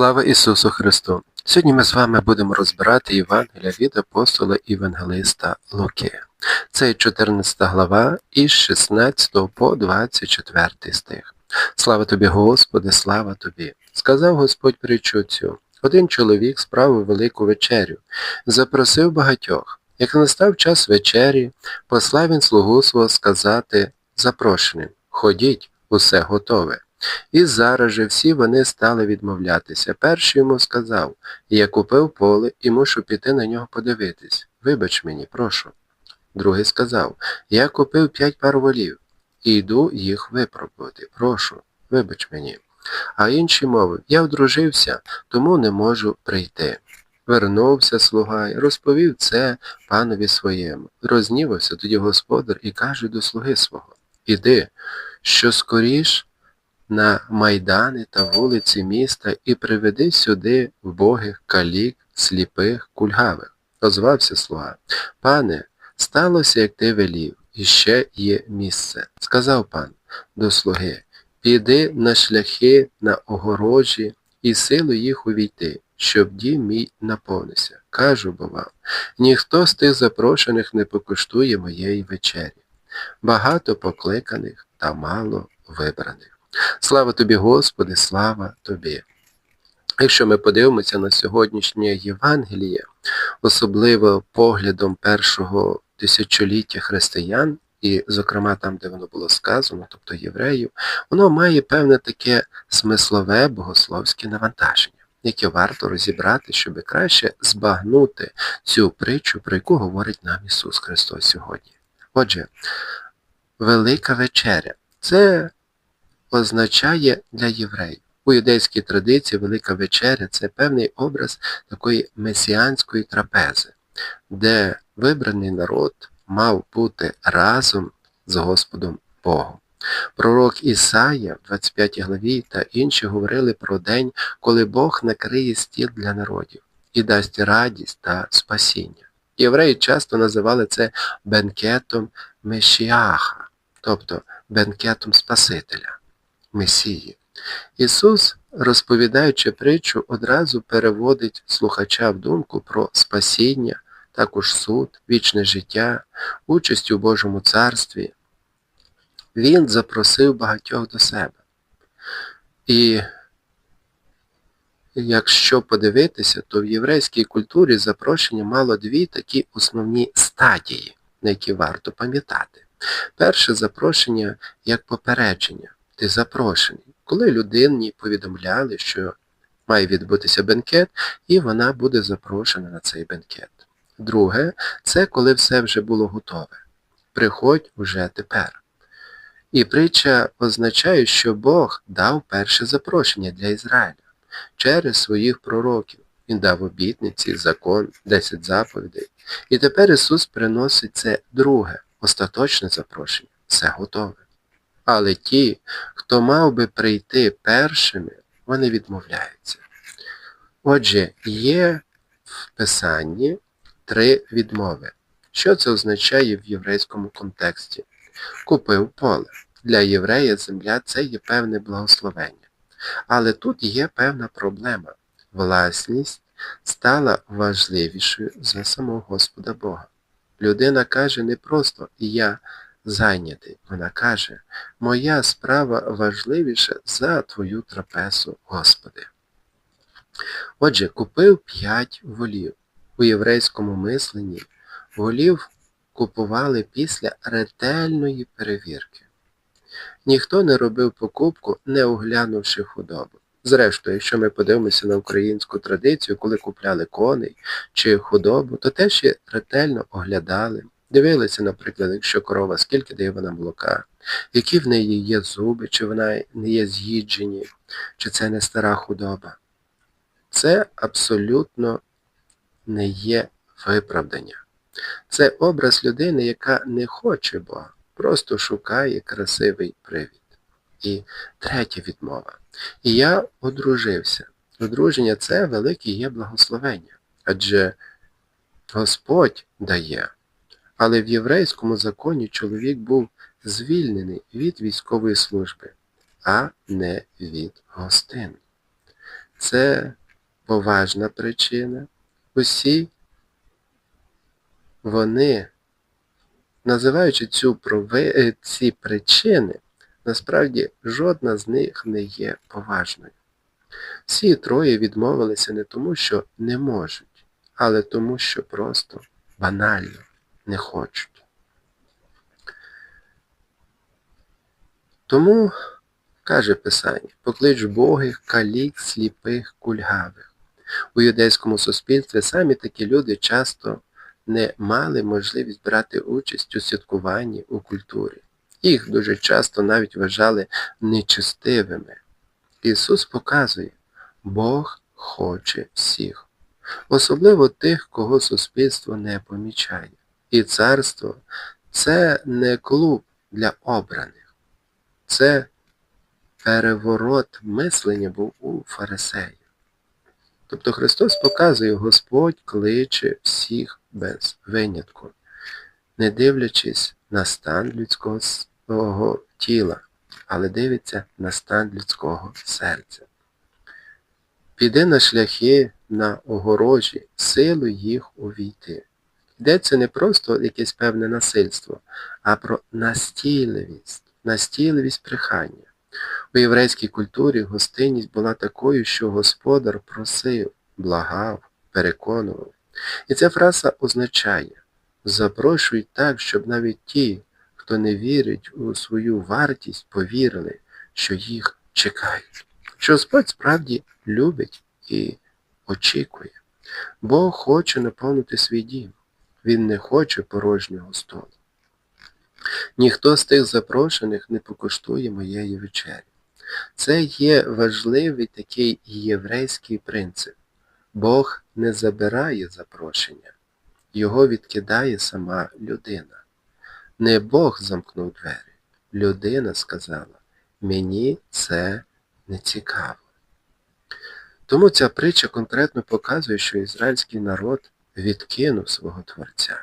Слава Ісусу Христу! Сьогодні ми з вами будемо розбирати Євангелія від апостола Євангелиста Луки. Це 14 глава із 16 по 24 стих. Слава тобі, Господи, слава тобі! Сказав Господь притчу цю. Один чоловік справив велику вечерю, запросив багатьох. Як настав час вечері, послав він слугу свого сказати запрошеним Ходіть, усе готове. І зараз же всі вони стали відмовлятися. Перший йому сказав, я купив поле і мушу піти на нього подивитись. Вибач мені, прошу. Другий сказав, я купив п'ять пар волів і йду їх випробувати. Прошу, вибач мені. А інший мовив, я одружився, тому не можу прийти. Вернувся слуга і розповів це панові своєму. Рознівався тоді господар і каже до слуги свого Іди, що скоріш на майдани та вулиці міста і приведи сюди вбогих, калік, сліпих, кульгавих. Озвався слуга. Пане, сталося, як ти велів, і ще є місце. Сказав пан до слуги, піди на шляхи на огорожі і силу їх увійти, щоб дім мій наповнився. Кажу бо вам, ніхто з тих запрошених не покуштує моєї вечері. Багато покликаних та мало вибраних. Слава тобі, Господи, слава тобі. Якщо ми подивимося на сьогоднішнє Євангеліє, особливо поглядом першого тисячоліття християн, і, зокрема, там, де воно було сказано, тобто євреїв, воно має певне таке смислове богословське навантаження, яке варто розібрати, щоб краще збагнути цю притчу, про яку говорить нам Ісус Христос сьогодні. Отже, Велика вечеря це означає для євреїв. У юдейській традиції Велика Вечеря це певний образ такої месіанської трапези, де вибраний народ мав бути разом з Господом Богом. Пророк Ісая в 25 главі та інші говорили про день, коли Бог накриє стіл для народів і дасть радість та спасіння. Євреї часто називали це бенкетом Мешіаха, тобто бенкетом Спасителя. Месії. Ісус, розповідаючи притчу, одразу переводить слухача в думку про спасіння, також суд, вічне життя, участь у Божому царстві. Він запросив багатьох до себе. І якщо подивитися, то в єврейській культурі запрошення мало дві такі основні стадії, на які варто пам'ятати. Перше запрошення як попередження ти запрошений. Коли людині повідомляли, що має відбутися бенкет, і вона буде запрошена на цей бенкет. Друге, це коли все вже було готове. Приходь уже тепер. І притча означає, що Бог дав перше запрошення для Ізраїля через своїх пророків. Він дав обітниці, закон, 10 заповідей. І тепер Ісус приносить це друге, остаточне запрошення. Все готове. Але ті, хто мав би прийти першими, вони відмовляються. Отже, є в Писанні три відмови. Що це означає в єврейському контексті? Купив поле. Для єврея земля це є певне благословення. Але тут є певна проблема. Власність стала важливішою за самого Господа Бога. Людина каже не просто я зайнятий. Вона каже, моя справа важливіша за твою трапезу, Господи. Отже, купив п'ять волів. У єврейському мисленні волів купували після ретельної перевірки. Ніхто не робив покупку, не оглянувши худобу. Зрештою, якщо ми подивимося на українську традицію, коли купляли коней чи худобу, то теж ретельно оглядали, Дивилися, наприклад, якщо корова, скільки дає вона молока, які в неї є зуби, чи вона не є з'їджені, чи це не стара худоба. Це абсолютно не є виправдання. Це образ людини, яка не хоче Бога, просто шукає красивий привід. І третя відмова. І я одружився. Одруження це велике є благословення. Адже Господь дає. Але в єврейському законі чоловік був звільнений від військової служби, а не від гостин. це поважна причина. Усі вони, називаючи цю е, ці причини, насправді жодна з них не є поважною. Всі троє відмовилися не тому, що не можуть, але тому, що просто банально не хочуть. Тому, каже Писання, поклич богих, калік, сліпих, кульгавих. У юдейському суспільстві самі такі люди часто не мали можливість брати участь у святкуванні у культурі. Їх дуже часто навіть вважали нечестивими. Ісус показує, Бог хоче всіх, особливо тих, кого суспільство не помічає. І царство це не клуб для обраних, це переворот мислення був у фарисеїв. Тобто Христос показує, Господь кличе всіх без винятку, не дивлячись на стан людського тіла, але дивиться на стан людського серця. Піди на шляхи на огорожі, силу їх увійти. Йдеться не просто якесь певне насильство, а про настійливість, настійливість прихання. У єврейській культурі гостинність була такою, що господар просив, благав, переконував. І ця фраза означає запрошуй так, щоб навіть ті, хто не вірить у свою вартість, повірили, що їх чекають. Що Господь справді любить і очікує. Бог хоче наповнити свій дім. Він не хоче порожнього столу. Ніхто з тих запрошених не покуштує моєї вечері. Це є важливий такий єврейський принцип. Бог не забирає запрошення, його відкидає сама людина. Не Бог замкнув двері. Людина сказала, мені це не цікаво. Тому ця притча конкретно показує, що ізраїльський народ відкинув свого Творця.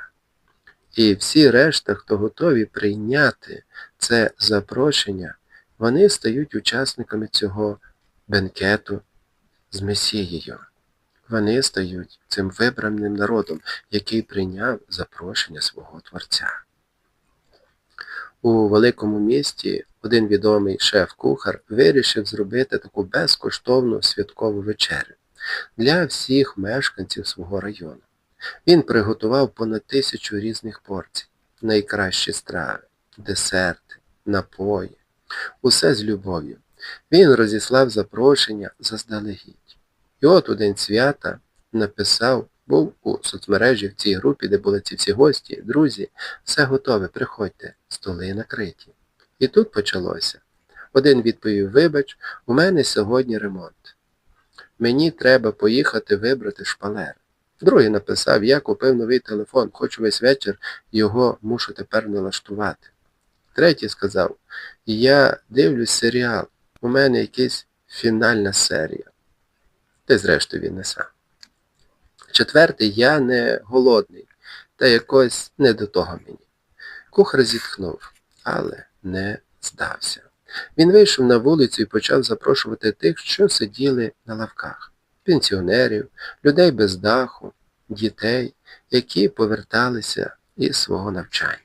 І всі решта, хто готові прийняти це запрошення, вони стають учасниками цього бенкету з Месією. Вони стають цим вибраним народом, який прийняв запрошення свого Творця. У великому місті один відомий шеф-кухар вирішив зробити таку безкоштовну святкову вечерю для всіх мешканців свого району. Він приготував понад тисячу різних порцій, найкращі страви, десерти, напої, усе з любов'ю. Він розіслав запрошення заздалегідь. І от у день свята написав, був у соцмережі в цій групі, де були ці всі гості, друзі, все готове, приходьте, столи накриті. І тут почалося. Один відповів, вибач, у мене сьогодні ремонт. Мені треба поїхати вибрати шпалер. Другий написав, я купив новий телефон, хочу весь вечір його мушу тепер налаштувати. Третій сказав, я дивлюсь серіал, у мене якась фінальна серія. Та зрештою він не сам. Четвертий, я не голодний, та якось не до того мені. Кухар зітхнув, але не здався. Він вийшов на вулицю і почав запрошувати тих, що сиділи на лавках пенсіонерів, людей без даху, дітей, які поверталися із свого навчання.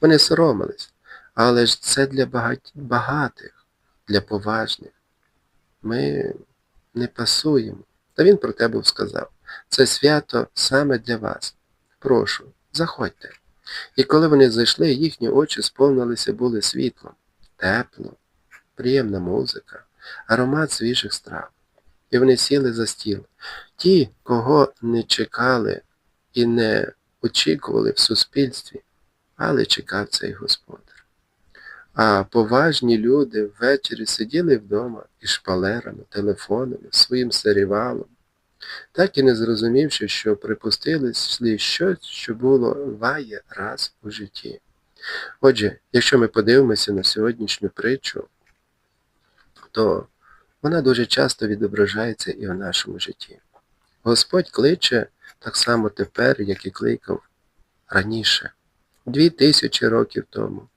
Вони соромились, але ж це для багатих, для поважних. Ми не пасуємо. Та він про те був сказав. Це свято саме для вас. Прошу, заходьте. І коли вони зайшли, їхні очі сповнилися були світлом, тепло, приємна музика, аромат свіжих страв і вони сіли за стіл. Ті, кого не чекали і не очікували в суспільстві, але чекав цей господар. А поважні люди ввечері сиділи вдома із шпалерами, телефонами, своїм серівалом, так і не зрозумівши, що припустили щось, що було ває раз у житті. Отже, якщо ми подивимося на сьогоднішню притчу, то вона дуже часто відображається і в нашому житті. Господь кличе так само тепер, як і кликав раніше, дві тисячі років тому,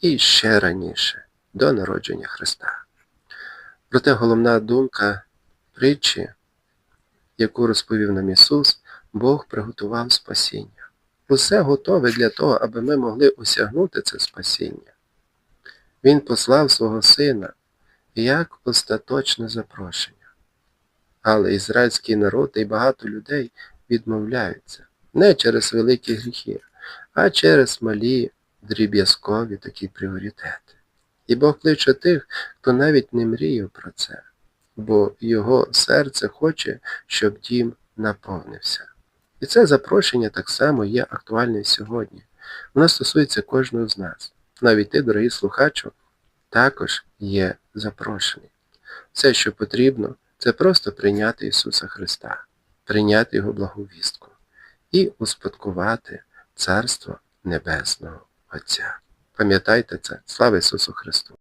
і ще раніше, до народження Христа. Проте головна думка притчі, яку розповів нам Ісус, Бог приготував спасіння. Усе готове для того, аби ми могли осягнути це спасіння. Він послав свого Сина як остаточне запрошення. Але ізраїльський народ і багато людей відмовляються не через великі гріхи, а через малі дріб'язкові такі пріоритети. І Бог кличе тих, хто навіть не мріяв про це, бо його серце хоче, щоб дім наповнився. І це запрошення так само є актуальним сьогодні. Воно стосується кожного з нас. Навіть ти, дорогий слухачу, також є запрошений. Все, що потрібно, це просто прийняти Ісуса Христа, прийняти Його благовістку і успадкувати Царство Небесного Отця. Пам'ятайте це, слава Ісусу Христу!